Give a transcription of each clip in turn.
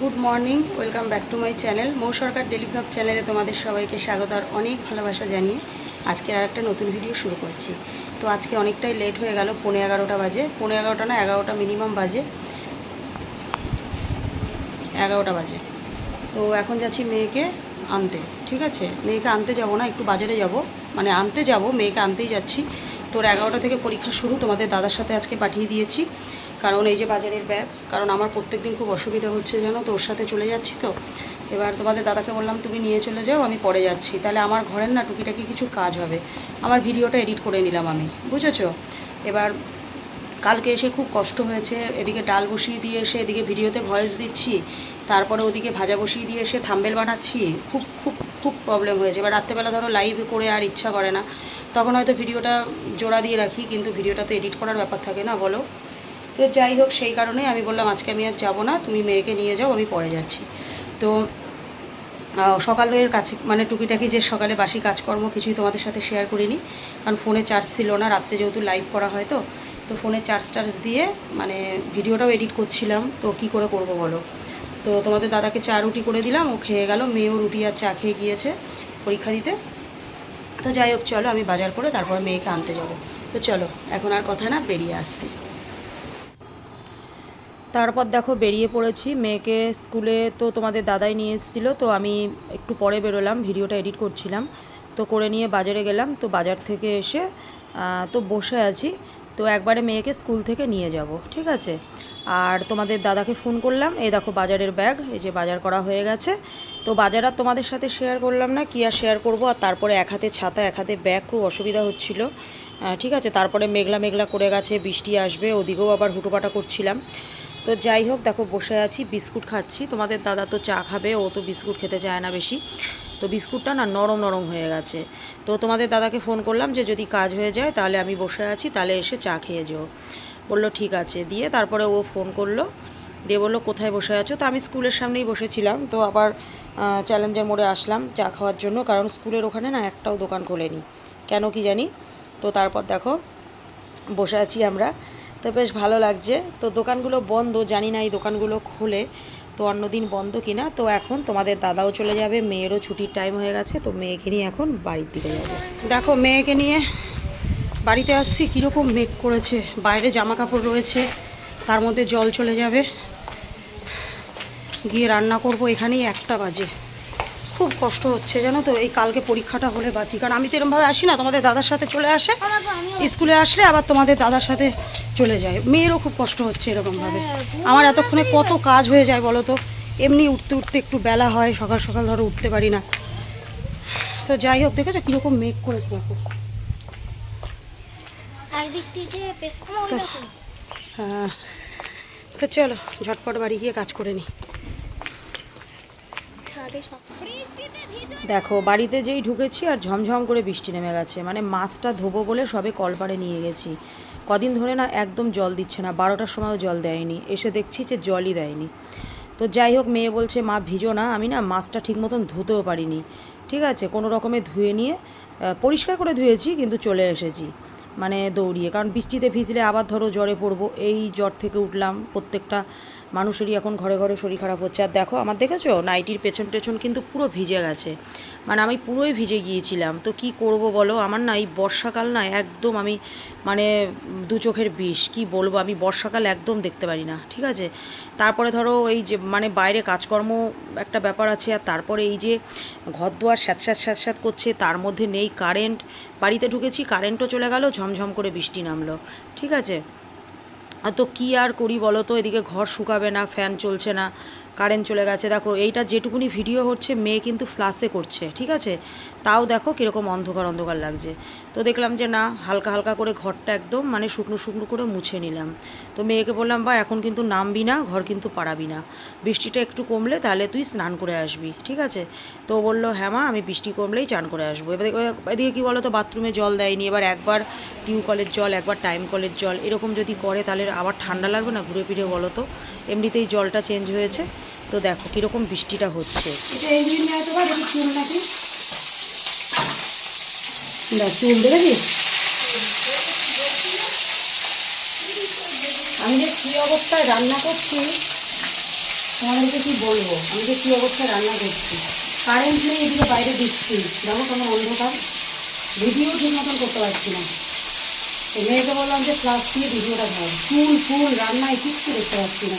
Good morning, welcome back to my channel. Mou Sarkar daily চ্যানেলে তোমাদের সবাইকে স্বাগত আর অনেক ভালোবাসা জানিয়ে আজকে আর একটা নতুন ভিডিও শুরু করছি। তো আজকে অনেকটাই লেট হয়ে গেল, পৌনে এগারোটা বাজে। পৌনে এগারোটা না, এগারোটা মিনিমাম বাজে। এগারোটা বাজে। তো এখন যাচ্ছি মেয়েকে আনতে, ঠিক আছে? মেয়েকে আনতে যাব না, একটু বাজারে যাব। মানে আনতে যাব, মেয়েকে আনতেই যাচ্ছি। তোর এগারোটা থেকে পরীক্ষা শুরু, তোমাদের দাদার সাথে আজকে পাঠিয়ে দিয়েছি। কারণ এই যে বাজারের ব্যাগ, কারণ আমার প্রত্যেক দিন খুব অসুবিধা হচ্ছে জানো তোর সাথে চলে যাচ্ছি তো। এবার তোমাদের দাদাকে বললাম, তুমি নিয়ে চলে যাও, আমি পরে যাচ্ছি। তাহলে আমার ঘরের না টুকিটাকি কিছু কাজ হবে। আমার ভিডিওটা এডিট করে নিলাম আমি, বুঝেছ? এবার কালকে এসে খুব কষ্ট হয়েছে, এদিকে ডাল বসিয়ে দিয়ে এসে এদিকে ভিডিওতে ভয়েস দিচ্ছি, তারপরে ওদিকে ভাজা বসিয়ে দিয়ে এসে থাম্বেল বানাচ্ছি, খুব খুব খুব প্রবলেম হয়েছে। এবার রাত্রেবেলা ধরো লাইভ করে আর ইচ্ছা করে না। তখন হয়তো ভিডিওটা জোড়া দিয়ে রাখি, কিন্তু ভিডিওটা তো এডিট করার ব্যাপার থাকে না, বলো। তো যাই হোক, সেই কারণেই আমি বললাম, আজকে আমি আর যাব না, তুমি মেয়েকে নিয়ে যাও, আমি পরে যাচ্ছি। তো সকালের কাছে মানে টুকিটাকি যে সকালে বাসি কাজকর্ম কিছুই তোমাদের সাথে শেয়ার করিনি, কারণ ফোনে চার্জ ছিল না, রাত্রে যেহেতু লাইভ করা হয় তো তো ফোনে চার্জ টার্জ দিয়ে মানে ভিডিওটাও এডিট করছিলাম, তো কি করে করব বলো? তো তোমাদের দাদাকে চা রুটি করে দিলাম, ও খেয়ে গেল, মেয়েও রুটি আর চা খেয়ে গিয়েছে পরীক্ষা দিতে। তো যাই হোক, চলো, আমি বাজার করে তারপর মেয়েকে আনতে যাব। তো চলো, এখন আর কথা না, বেরিয়ে আসছি। তারপর দেখো, বেরিয়ে পড়েছি। মেয়েকে স্কুলে তো তোমাদের দাদাই নিয়ে এসেছিল, তো আমি একটু পরে বেরোলাম, ভিডিওটা এডিট করছিলাম। তো করে নিয়ে বাজারে গেলাম, তো বাজার থেকে এসে তো বসে আছি। তো একবারে মেয়েকে স্কুল থেকে নিয়ে যাব, ঠিক আছে? আর তোমাদের দাদাকে ফোন করলাম, এই দেখো বাজারের ব্যাগ, এই যে বাজার করা হয়ে গেছে। তো বাজার আর তোমাদের সাথে শেয়ার করলাম না, কি আর শেয়ার করব? আর তারপরে এক হাতে ছাতা, এক হাতে ব্যাগ, খুব অসুবিধা হচ্ছিল। ঠিক আছে, তারপরে মেঘলা মেঘলা করে গেছে, বৃষ্টি আসবে, ওদিকেও আবার হুটোপাটা করছিলাম। তো যাই হোক, দেখো বসে আছি, বিস্কুট খাচ্ছি। তোমাদের দাদা তো চা খাবে, ও তো বিস্কুট খেতে চায় না বেশি। তো বিস্কুটটা না নরম নরম হয়ে গেছে। তো তোমাদের দাদাকে ফোন করলাম যে যদি কাজ হয়ে যায় তাহলে আমি বসে আছি, তাহলে এসে চা খেয়ে যেও। বলল, ঠিক আছে। দিয়ে তারপরে ও ফোন করল। দিয়ে বলল, কোথায় বসে আছো? তো আমি স্কুলের সামনেই বসেছিলাম। তো আবার চ্যালেঞ্জার মোড়ে আসলাম চা খাওয়ার জন্য, কারণ স্কুলের ওখানে না একটাও দোকান খোলেনি। কেন কি জানি? তো তারপর দেখো, বসে আছি আমরা। তো বেশ ভালো লাগছে। তো দোকানগুলো বন্ধ, জানি না এই দোকানগুলো খুলে। তো অন্যদিন বন্ধ কিনা, তো এখন তোমাদের দাদাও চলে যাবে, মেয়েরও ছুটির টাইম হয়ে গেছে, তো মেয়েকে নিয়ে এখন বাড়ির দিকে যাব। দেখো, মেয়েকে নিয়ে বাড়িতে আসছি, কীরকম মেঘ করেছে, বাইরে জামা কাপড় রয়েছে, তার মধ্যে জল চলে যাবে। গিয়ে রান্না করব, এখানেই একটা বাজে। খুব কষ্ট হচ্ছে জানো তো? এই কালকে পরীক্ষাটা হলে বাঁচি। কারণ আমি তো এরমভাবে আসি না তোমাদের দাদার সাথে চলে আসে। স্কুলে আসলে আবার তোমাদের দাদার সাথে চলে যায়। মেয়েরও খুব কষ্ট হচ্ছে এরকমভাবে। আমার এতক্ষণে কত কাজ হয়ে যায় বলো তো? এমনি উঠতে উঠতে একটু বেলা হয় সকাল সকাল ধরো উঠতে পারি না। তো যাই হোক দেখেছ কীরকম মেঘ করেছে দেখো। হ্যাঁ তো চলো ঝটপট বাড়ি গিয়ে কাজ করে নিই দেখো, বাড়িতে যেই ঢুকেছি আর ঝমঝম করে বৃষ্টি নেমে গেছে। মানে মাছটা ধোবো বলে সবে কলপাড়ে নিয়ে গেছি। কদিন ধরে না একদম জল দিচ্ছে না, বারোটার সময়ও জল দেয়নি। এসে দেখছি যে জলই দেয়নি। তো যাই হোক, মেয়ে বলছে, মা, ভিজো না। আমি না মাছটা ঠিক মতন ধুতেও পারিনি। ঠিক আছে, কোনো রকমে ধুয়ে নিয়ে পরিষ্কার করে ধুয়েছি, কিন্তু চলে এসেছি। মানে দৌড়িয়ে। কারণ বৃষ্টিতে ভিজলে আবার ধরো জ্বরে পড়ব। এই জ্বর থেকে উঠলাম প্রত্যেকটা মানুষেরই এখন ঘরে ঘরে শরীর খারাপ হচ্ছে। আর দেখো, আমার দেখেছ? নাইটির পেছন পেছন কিন্তু পুরো ভিজে গেছে। মানে আমি পুরোই ভিজে গিয়েছিলাম। তো কি করব বলো? আমার না এই বর্ষাকাল না একদম আমি মানে দু চোখের বিষ। কি বলব? আমি বর্ষাকাল একদম দেখতে পারি না, ঠিক আছে? তারপরে ধরো এই যে মানে বাইরে কাজকর্ম একটা ব্যাপার আছে, আর তারপরে এই যে ঘর দুয়ার স্যাঁতস্যাঁত স্যাঁতস্যাঁত করছে, তার মধ্যে নেই কারেন্ট বাড়িতে ঢুকেছি কারেন্টও চলে গেল, ঝমঝম করে বৃষ্টি নামলো, ঠিক আছে? তো কী আর করি বলো তো? এদিকে ঘর শুকাবে না ফ্যান চলছে না। কারেন্ট চলে গেছে। দেখো, এইটা যেটুকুনি ভিডিও হচ্ছে, মেয়ে কিন্তু ফ্লাশে করছে, ঠিক আছে? তাও দেখো কীরকম অন্ধকার অন্ধকার লাগছে। তো দেখলাম যে না, হালকা হালকা করে ঘরটা একদম মানে শুকনো শুকনো করে মুছে নিলাম। তো মেয়েকে বললাম বা এখন কিন্তু নামবি না, ঘর কিন্তু পাড়াবি না। বৃষ্টিটা একটু কমলে তাহলে তুই স্নান করে আসবি। ঠিক আছে? তো বলল হ্যাঁ মা, আমি বৃষ্টি কমলেই চান করে আসব। এবার এদিকে কী বলো তো বাথরুমে জল দেয়নি। এবার একবার টিউ কলের জল, একবার টাইম কলের জল, এরকম যদি করে তাহলে আবার ঠান্ডা লাগবে না ঘুরে ফিরে বলো তো এমনিতেই জলটা চেঞ্জ হয়েছে। তো দেখো কীরকম বৃষ্টিটা হচ্ছে। আমি যে কী অবস্থায় রান্না করছি, তোমাদেরকে কি বলব? আমি যে কী অবস্থায় রান্না করছি। কারেন্ট নেই, এদিকে বাইরে বৃষ্টি। দেখো কেমন অন্ধকার। ভিডিও ঠিক মতন করতে পারছি না। মেয়েকে বললাম যে ফ্লাস দিয়ে ভিডিওটা ধর। ফুল ফুল, রান্নায় কিচ্ছু দেখতে পাচ্ছি না।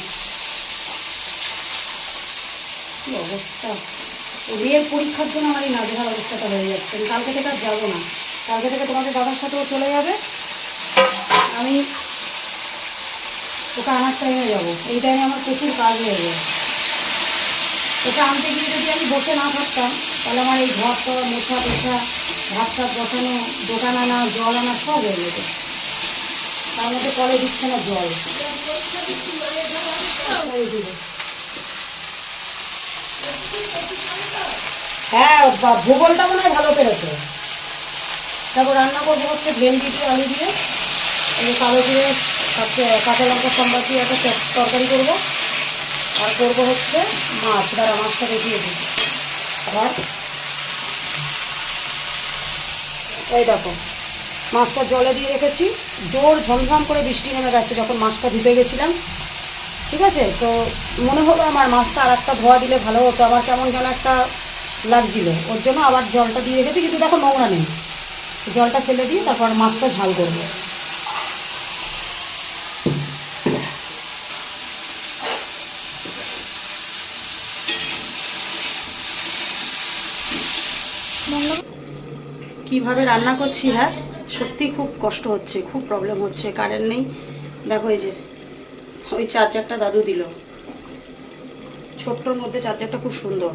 কি অবস্থা? মেয়ের পরীক্ষার জন্য আমার এই নাজেহাল অবস্থাটা হয়ে যাচ্ছে। আমি কালকে থেকে আর যাব না। কালকে থেকে তোমাদের দাদার সাথেও চলে যাবে। আমি ওকে আনার টাইমে যাব। এই টাইমে আমার প্রচুর কাজ হয়ে যাবে। ওটা আনতে গিয়ে যদি আমি বসে না থাকতাম, তাহলে আমার এই ঘর টর মোছা টোছা, ভাত টাত বসানো, দোকান আনা, জল আনা সব হয়ে যেত। তার মধ্যে কলে দিচ্ছে না জল। হ্যাঁ ভূগোলটা মনে হয় ভালো পেরেছে। তারপর রান্না করব হচ্ছে ভেন্ডি দিয়ে আলু দিয়ে। কালো দিয়ে কাঁচা- লঙ্কা দিয়ে একটা তরকারি করব। আর করব হচ্ছে মাছ, দাঁড়া মাছটা দেখিয়ে দিই। আবার এই দেখো, মাছটা জলে দিয়ে রেখেছি। জোর ঝমঝম করে বৃষ্টি নেমে গেছে যখন মাছটা ধুতে গেছিলাম। ঠিক আছে? তো মনে হলো আমার মাছটা আর একটা ধোয়া দিলে ভালো হতো। আমার কেমন যেন একটা লাগছিল। ওর জন্য আবার জলটা দিয়ে রেখেছি, কিন্তু দেখো নোংরা নেই। জলটা ফেলে দিয়ে তারপর মাছটা ঝাল করব। কীভাবে রান্না করছি হ্যাঁ? সত্যি খুব কষ্ট হচ্ছে, খুব প্রবলেম হচ্ছে কারেন্ট নেই। দেখো এই যে ওই চার্জারটা দাদু দিল। ছোট্টর মধ্যে চার্জারটা খুব সুন্দর।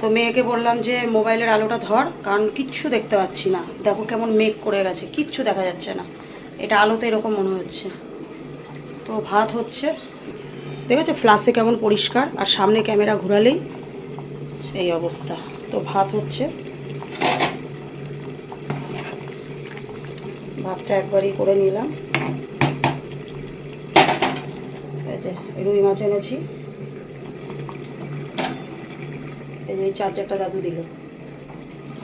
তো মেয়েকে বললাম যে, মোবাইলের আলোটা ধর, কারণ কিচ্ছু দেখতে পাচ্ছি না। দেখো কেমন মেঘ করে গেছে, কিচ্ছু দেখা যাচ্ছে না। এটা আলোতে এরকম মনে হচ্ছে। তো ভাত হচ্ছে। দেখেছ, ফ্লাশে কেমন পরিষ্কার, আর সামনে ক্যামেরা ঘোরালেই এই অবস্থা। তো ভাত হচ্ছে। ভাতটা একবারই করে নিলাম এই যে রুই মাছ এনেছি। এই যে এই চার্জারটা দাদু দিল।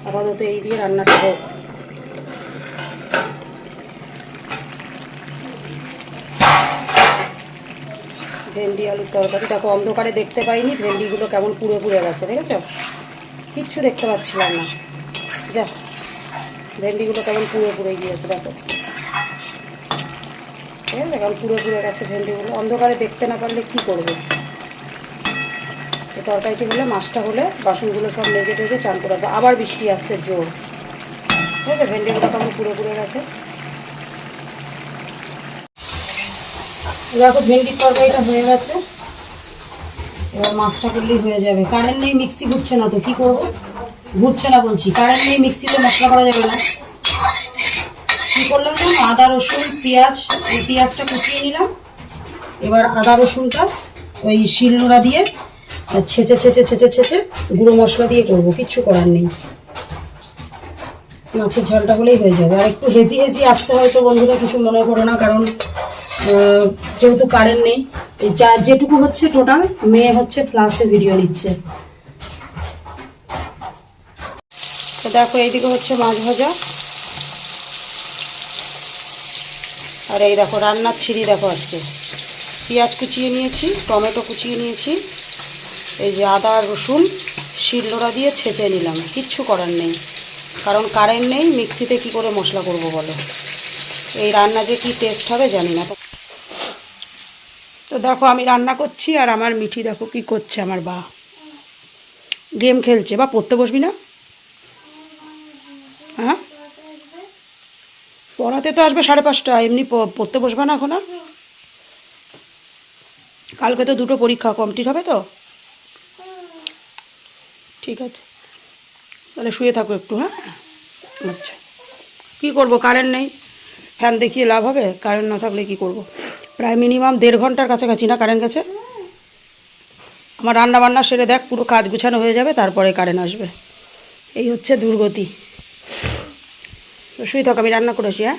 আপাতত এই দিয়ে রান্নাটা হোক। ভেন্ডি আলুর তরকারি দেখো অন্ধকারে দেখতে পাইনি, ভেন্ডিগুলো কেমন পুড়ে পুড়ে গেছে ঠিক আছে কিচ্ছু দেখতে পাচ্ছিলাম না। যা, ভেন্ডিগুলো কেমন পুড়ে পুড়ে গিয়েছে, দেখো। আছে কেমন পুড়ে পুড়ে গেছে ভেন্ডিগুলো। অন্ধকারে দেখতে না পারলে কী করব? তো তরকারিটি হলে, মাছটা হলে, বাসনগুলো সব মেজে টেজে চান করে দেবো আবার বৃষ্টি আসছে, জোর। ঠিক আছে, ভেন্ডিগুলো কেমন পুড়ে পুড়ে গেছে? দেখো, ভেন্ডির তরকারিটা হয়ে গেছে। এবার মাছটা করলেই হয়ে যাবে। কারেন্ট নেই, মিক্সি ঘুরছে না তো, কি করব? ঘুরছে না বলছি। কারেন্ট নেই, মিক্সিতে মশলা করা যাবে না। আদা, রসুন, পেঁয়াজ, এই পেঁয়াজটা কুচিয়ে নিলাম। এবার আদা, রসুনটা ওই শিলনোড়া দিয়ে ছেঁচে ছেঁচে ছেঁচে ছেঁচে গুঁড়ো মশলা দিয়ে করব, কিচ্ছু করার নেই। মাছের ঝালটা হলেই হয়ে যাবে। আর একটু হেজি হেজি আসতে হয়তো বন্ধুরা, কিছু মনে করো না, কারণ যেহেতু কারেন্ট নেই যা যেটুকু হচ্ছে টোটাল মেয়ে হচ্ছে ফ্লাশে ভিডিও নিচ্ছে। দেখো, এইদিকে হচ্ছে মাছ ভাজা। আর এই দেখো, রান্নার ছিঁড়ি দেখো আজকে। পেঁয়াজ কুচিয়ে নিয়েছি, টমেটো কুচিয়ে নিয়েছি, এই যে আদা রসুন, শিলনোড়া দিয়ে ছেঁচে নিলাম। কিচ্ছু করার নেই। কারণ কারেন্ট নেই, মিক্সিতে কি করে মশলা করব বলো? এই রান্না যে কি টেস্ট হবে জানি না। তো দেখো, আমি রান্না করছি আর আমার মিঠি দেখো কি করছে, আমার বা। গেম খেলছে। বা পড়তে বসবি না হ্যাঁ পড়াতে তো আসবে সাড়ে পাঁচটা, এমনি পড়তে বসবে না এখন আর। কালকে তো দুটো পরীক্ষা কমপ্লিট হবে তো। ঠিক আছে। তাহলে শুয়ে থাকো একটু হ্যাঁ? আচ্ছা। কী করব? কারেন্ট নেই। ফ্যান দেখিয়ে লাভ হবে? কারেন্ট না থাকলে কি করব। প্রায় মিনিমাম দেড় ঘণ্টার কাছাকাছি না কারেন্ট গেছে? আমার রান্না বান্না সেরে দেখ, পুরো কাজ গুছানো হয়ে যাবে, তারপরে কারেন্ট আসবে। এই হচ্ছে দুর্গতি। তো শুয়ে থাক, আমি রান্না করেছি হ্যাঁ?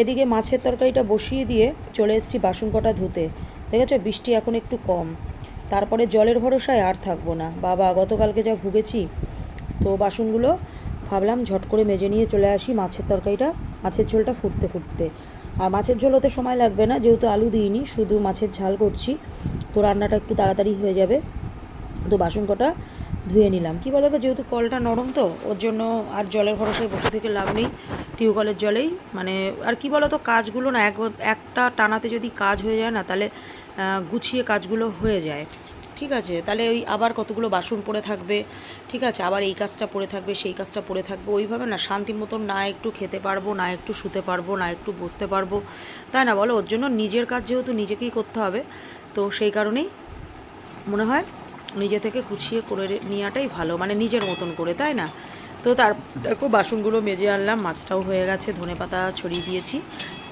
এদিকে মাছের তরকারিটা বসিয়ে দিয়ে চলে এসেছি বাসন কটা ধুতে। দেখেছ, বৃষ্টি এখন একটু কম। তারপরে জলের ভরসায় আর থাকব না। বাবা, গতকালকে যা ভুগেছি, তো বাসনগুলো ভাবলাম ঝট করে মেজে নিয়ে চলে আসি মাছের তরকারিটা। মাছের ঝোলটা ফুটতে ফুটতে। আর মাছের ঝোল হতে সময় লাগবে না, যেহেতু আলু দিইনি, শুধু মাছের ঝাল করছি। তো রান্নাটা একটু তাড়াতাড়ি হয়ে যাবে। তো বাসন কটা ধুয়ে নিলাম। কি বলো তো যেহেতু কলটা নরম তো, ওর জন্য আর জলের ভরসায় বসে থেকে লাভ নেই টিউবওয়েলের জলেই। মানে আর কি বলো তো কাজগুলো না, এক, একটা টানাতে যদি কাজ হয়ে যায় না, তাহলে গুছিয়ে কাজগুলো হয়ে যায়। ঠিক আছে? তাহলে ওই আবার কতগুলো বাসন পড়ে থাকবে, ঠিক আছে? আবার এই কাজটা পড়ে থাকবে, সেই কাজটা পড়ে থাকবে। ওইভাবে না শান্তি মতন না একটু খেতে পারব, না একটু শুতে পারব, না একটু বসতে পারব। তাই না বলো? ওর জন্য নিজের কাজ যেহেতু নিজেকেই করতে হবে, তো সেই কারণেই, মনে হয়? নিজে থেকে গুছিয়ে করে নেওয়াটাই ভালো মানে নিজের মতন করে, তাই না? তো তার দেখো, বাসনগুলো মেজে আনলাম, মাছটাও হয়ে গেছে, ধনে পাতা ছড়িয়ে দিয়েছি।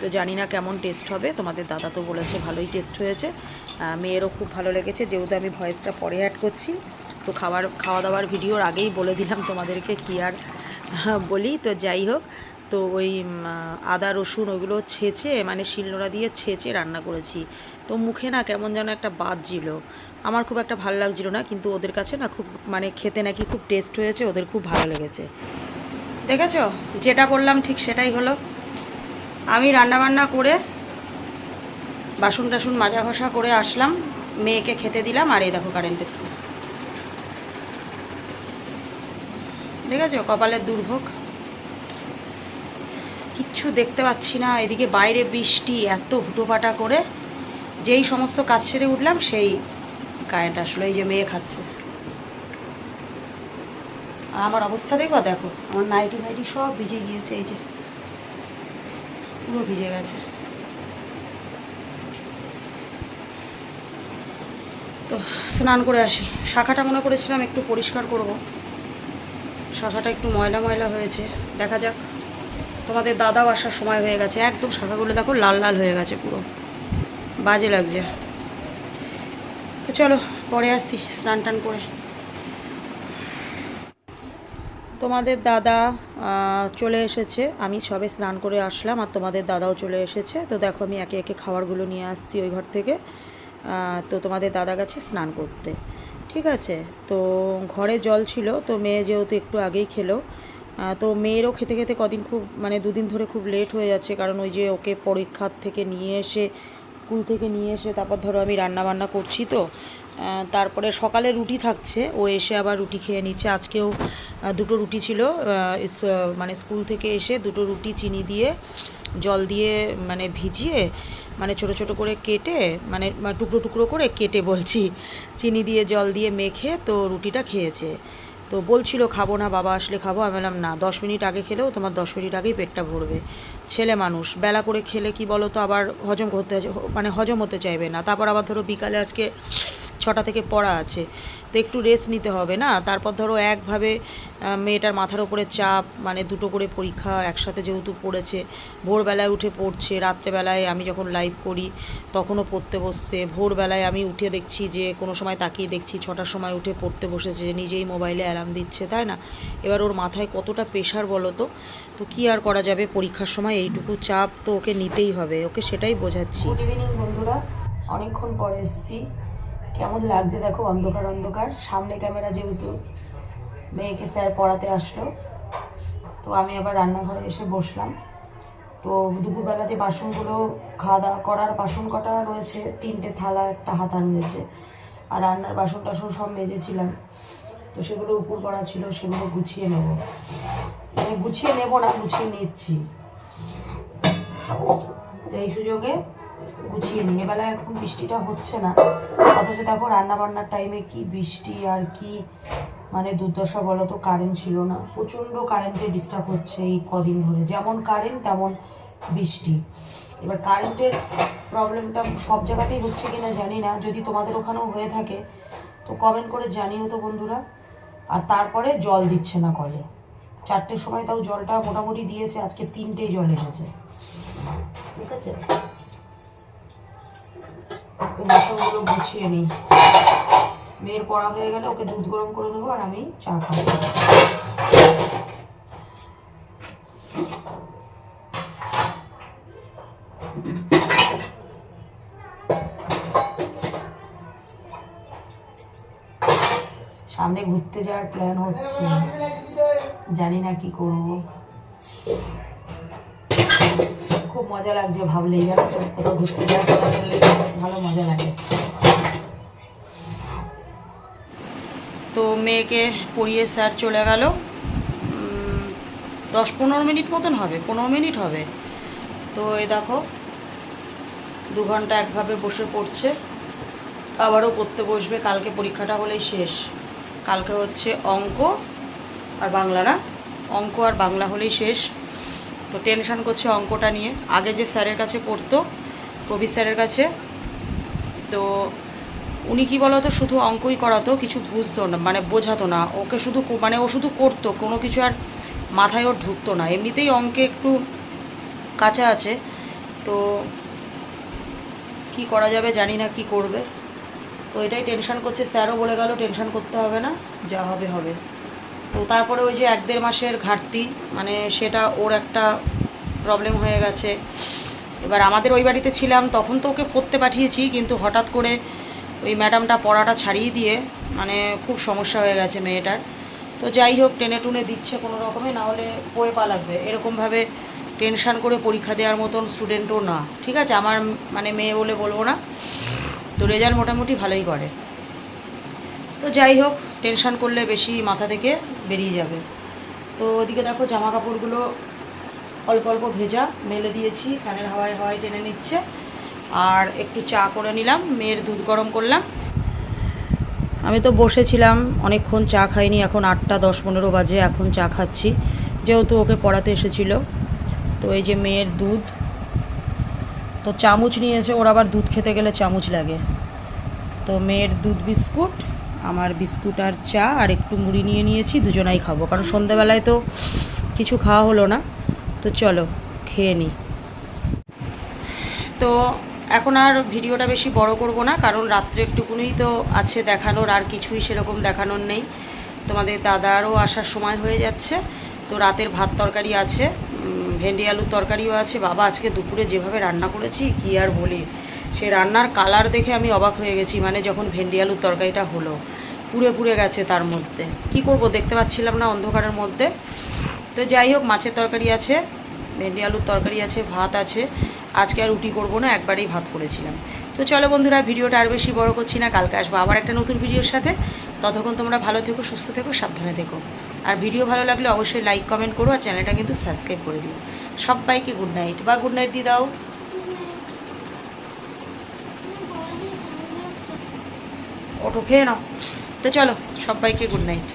তো জানি না কেমন টেস্ট হবে, তোমাদের দাদা তো বলেছে ভালোই টেস্ট হয়েছে। মেয়েরও খুব ভালো লেগেছে, যেহেতু আমি ভয়েসটা পরে অ্যাড করছি। তো খাবার খাওয়া দাওয়ার ভিডিওর আগেই বলে দিলাম তোমাদেরকে কী আর বলি। তো যাই হোক, তো ওই আদা, রসুন ওগুলো ছেঁচে মানে শিলনোড়া দিয়ে ছেঁচে রান্না করেছি। তো মুখে না কেমন যেন একটা বাজছিল আমার খুব একটা ভালো লাগছিল না, কিন্তু ওদের কাছে না খুব মানে খেতে নাকি খুব টেস্ট হয়েছে, ওদের খুব ভালো লেগেছে। দেখেছ? যেটা করলাম ঠিক সেটাই হলো। আমি রান্না বান্না করে বাসন টাসন মাজা ঘষা করে আসলাম, মেয়েকে খেতে দিলাম, আর এই দেখো কারেন্ট এসছে। দেখেছ? কপালের দুর্ভোগ। কিচ্ছু দেখতে পাচ্ছি না, এদিকে বাইরে বৃষ্টি, এত হুটোপাটা করে। যেই সমস্ত কাজ সেরে উঠলাম, সেই কারেন্ট আসলো, এই যে মেয়ে খাচ্ছে। আর আমার অবস্থা দেখো দেখো, আমার নাইটি ফাইটি সব ভিজে গিয়েছে, এই যে পুরো ভিজে গেছে। তো স্নান করে আসি। শাখাটা মনে করেছিলাম একটু পরিষ্কার করব। শাখাটা একটু ময়লা ময়লা হয়েছে। দেখা যাক, তোমাদের দাদাও আসার সময় হয়ে গেছে। একদম শাখাগুলো দেখো লাল লাল হয়ে গেছে পুরো। বাজে লাগছে। তো চলো, পরে আসি স্নান টান করে। তোমাদের দাদা চলে এসেছে। আমি সবে স্নান করে আসলাম আর তোমাদের দাদাও চলে এসেছে। তো দেখো, আমি একে একে খাবারগুলো নিয়ে আসছি ওই ঘর থেকে। তো তোমাদের দাদা গেছে স্নান করতে। ঠিক আছে? তো ঘরে জল ছিল, তো মেয়ে যেহেতু একটু আগেই খেলো তো মেয়েরও খেতে খেতে কদিন খুব মানে দুদিন ধরে খুব লেট হয়ে যাচ্ছে। কারণ ওই যে ওকে পরীক্ষার থেকে নিয়ে এসে স্কুল থেকে নিয়ে এসে তারপর ধরো আমি রান্না বান্না করছি তো তারপরে সকালে রুটি থাকছে, ও এসে আবার রুটি খেয়ে নিচ্ছে। আজকেও দুটো রুটি ছিল মানে স্কুল থেকে এসে দুটো রুটি চিনি দিয়ে, জল দিয়ে মানে ভিজিয়ে মানে ছোট ছোট করে কেটে মানে টুকরো টুকরো করে কেটে বলছি। চিনি দিয়ে জল দিয়ে মেখে তো রুটিটা খেয়েছে। তো বলছিল, খাব না বাবা, আসলে খাব। আমি বললাম, না, দশ মিনিট আগে খেলেও তোমার দশ মিনিট আগেই পেটটা ভরবে। ছেলে মানুষ, বেলা করে খেলে কি বলো তো আবার হজম করতে মানে হজম হতে চাইবে না। তারপর আবার ধরো বিকালে আজকে ছটা থেকে পড়া আছে। তো একটু রেস্ট নিতে হবে না? তারপর ধরো একভাবে মেয়েটার মাথার ওপরে চাপ মানে দুটো করে পরীক্ষা একসাথে যেহেতু পড়েছে, ভোরবেলায় উঠে পড়ছে, রাত্রেবেলায় আমি যখন লাইভ করি, তখনও পড়তে বসছে। ভোরবেলায় আমি উঠে দেখছি যে, কোনো সময় তাকিয়ে দেখছি ছটার সময় উঠে পড়তে বসেছে নিজেই মোবাইলে অ্যালার্ম দিচ্ছে, তাই না? এবার ওর মাথায় কতটা প্রেশার বলো তো? তো কী আর করা যাবে? পরীক্ষার সময় এইটুকু চাপ তো ওকে নিতেই হবে। ওকে সেটাই বোঝাচ্ছি। গুড ইভিনিং বন্ধুরা। অনেকক্ষণ পরে এসেছি। কেমন লাগছে দেখো অন্ধকার অন্ধকার। সামনে ক্যামেরা যেহেতু মেয়েকে স্যার পড়াতে আসলো, তো আমি আবার রান্নাঘরে এসে বসলাম। তো দুপুরবেলা যে বাসনগুলো খাওয়া দাওয়া করার, বাসন কটা রয়েছে, তিনটে থালা, একটা হাতা রয়েছে। আর রান্নার বাসন টাসন সব মেজেছিলাম। তো সেগুলো উপর করা ছিল, সেগুলো গুছিয়ে নেব। মানে গুছিয়ে নেব না, গুছিয়ে নিচ্ছি। এই সুযোগে গুছিয়ে নিই। এবেলা এখন বৃষ্টিটা হচ্ছে না। অথচ দেখো রান্না বান্নার টাইমে কি বৃষ্টি আর কি মানে দুর্দশা বলো তো কারেন্ট ছিল না। প্রচণ্ড কারেন্টে ডিস্টার্ব হচ্ছে এই কদিন ধরে। যেমন কারেন্ট তেমন বৃষ্টি। এবার কারেন্টের প্রবলেমটা সব জায়গাতেই হচ্ছে কিনা জানি না। যদি তোমাদের ওখানেও হয়ে থাকে, তো কমেন্ট করে জানিও তো বন্ধুরা। আর তারপরে জল দিচ্ছে না কলে। চারটের সময় তাও জলটা মোটামুটি দিয়েছে। আজকে তিনটেই জল এসেছে। ঠিক আছে? এই বাসনগুলো গুছিয়ে নিই। মেয়ের পড়া হয়ে গেলে ওকে দুধ গরম করে দেবো আর আমি চা খাব। সামনে ঘুরতে যাওয়ার প্ল্যান হচ্ছে। জানি না কি করব। খুব মজা লাগছে ভাবলেই কোথাও ঘুরতে ভালো মজা লাগে। তো মেয়েকে পড়িয়ে স্যার চলে গেল। দশ পনেরো মিনিট মতন হবে, পনেরো মিনিট হবে। তো এ দেখো, দু ঘণ্টা একভাবে বসে পড়ছে। আবারও পড়তে বসবে, কালকে পরীক্ষাটা হলেই শেষ। কালকে হচ্ছে অঙ্ক আর বাংলা না? অঙ্ক আর বাংলা হলেই শেষ। তো টেনশান করছে অঙ্কটা নিয়ে। আগে যে স্যারের কাছে পড়তো, প্রবীর স্যারের কাছে, তো উনি কি বলতো, শুধু অঙ্কই করাতো, কিছু বুঝতো না মানে বোঝাতো না। ওকে শুধু মানে ও শুধু করতো, কোনো কিছু আর মাথায় ওর ঢুকতো না। এমনিতেই অঙ্কে একটু কাঁচা আছে, তো কি করা যাবে জানি না কি করবে। তো এটাই টেনশান করছে, স্যারও বলে গেল টেনশান করতে হবে না, যা হবে হবে। তো তারপরে ওই যে এক দেড় মাসের ঘাটতি মানে সেটা ওর একটা প্রবলেম হয়ে গেছে। এবার আমাদের ওই বাড়িতে ছিলাম, তখন তো ওকে পড়তে পাঠিয়েছি, কিন্তু হঠাৎ করে ওই ম্যাডামটা পড়াটা ছাড়িয়ে দিয়ে মানে খুব সমস্যা হয়ে গেছে মেয়েটার। তো যাই হোক, টেনে টুনে দিচ্ছে কোনো রকমে, না হলে পয়ে পা লাগবে। এরকমভাবে টেনশান করে পরীক্ষা দেওয়ার মতন স্টুডেন্টও না। ঠিক আছে, আমার মানে মেয়ে বলে বলব না। তো রেজাল্ট মোটামুটি ভালোই করে। তো যাই হোক টেনশন করলে বেশি মাথা থেকে বেরিয়ে যাবে। তো ওদিকে দেখো জামা কাপড়গুলো অল্প অল্প ভেজা, মেলে দিয়েছি, ফ্যানের হাওয়ায় হাওয়ায় টেনে নিচ্ছে। আর একটু চা করে নিলাম, মেয়ের দুধ গরম করলাম। আমি তো বসেছিলাম, অনেকক্ষণ চা খাইনি, এখন আটটা দশ পনেরো বাজে, এখন চা খাচ্ছি। যেহেতু ওকে পড়াতে এসেছিল, তো এই যে মেয়ের দুধ। তো চামচ নিয়েছে, ওর আবার দুধ খেতে গেলে চামচ লাগে। তো মেয়ের দুধ বিস্কুট আমার বিস্কুট আর চা আর একটু মুড়ি নিয়ে নিয়েছি, দুজনাই খাব। কারণ সন্ধেবেলায় তো কিছু খাওয়া হলো না। তো চলো, খেয়ে নিই তো এখন আর ভিডিওটা বেশি বড় করব না, কারণ রাত্রে একটুকুনি তো আছে দেখানোর, আর কিছুই সেরকম দেখানোর নেই। তোমাদের দাদারও আসার সময় হয়ে যাচ্ছে। তো রাতের ভাত তরকারি আছে ভেন্ডি আলুর তরকারিও আছে। বাবা আজকে দুপুরে যেভাবে রান্না করেছি, কি আর বলি। সে রান্নার কালার দেখে আমি অবাক হয়ে গেছি মানে যখন ভেন্ডি আলুর তরকারিটা হলো, পুড়ে পুড়ে গেছে তার মধ্যে। কি করব দেখতে পাচ্ছিলাম না অন্ধকারের মধ্যে। তো যাই হোক, মাছের তরকারি আছে, ভেন্ডি আলুর তরকারি আছে, ভাত আছে। আজকে আর রুটি করব না, একবারেই ভাত করেছিলাম। তো চলো বন্ধুরা, ভিডিওটা আর বেশি বড় করছি না, কালকে আসব আবার একটা নতুন ভিডিওর সাথে। ততক্ষণ তোমরা ভালো থেকো, সুস্থ থেকো, সাবধানে থেকো। আর ভিডিও ভালো লাগলে অবশ্যই লাইক কমেন্ট করো, আর চ্যানেলটা কিন্তু সাবস্ক্রাইব করে দিও। সবাইকে গুড নাইট বা গুড নাইট দিয়ে দাও। অটো খেয়ে নাও। তো চলো সবাইকে গুড নাইট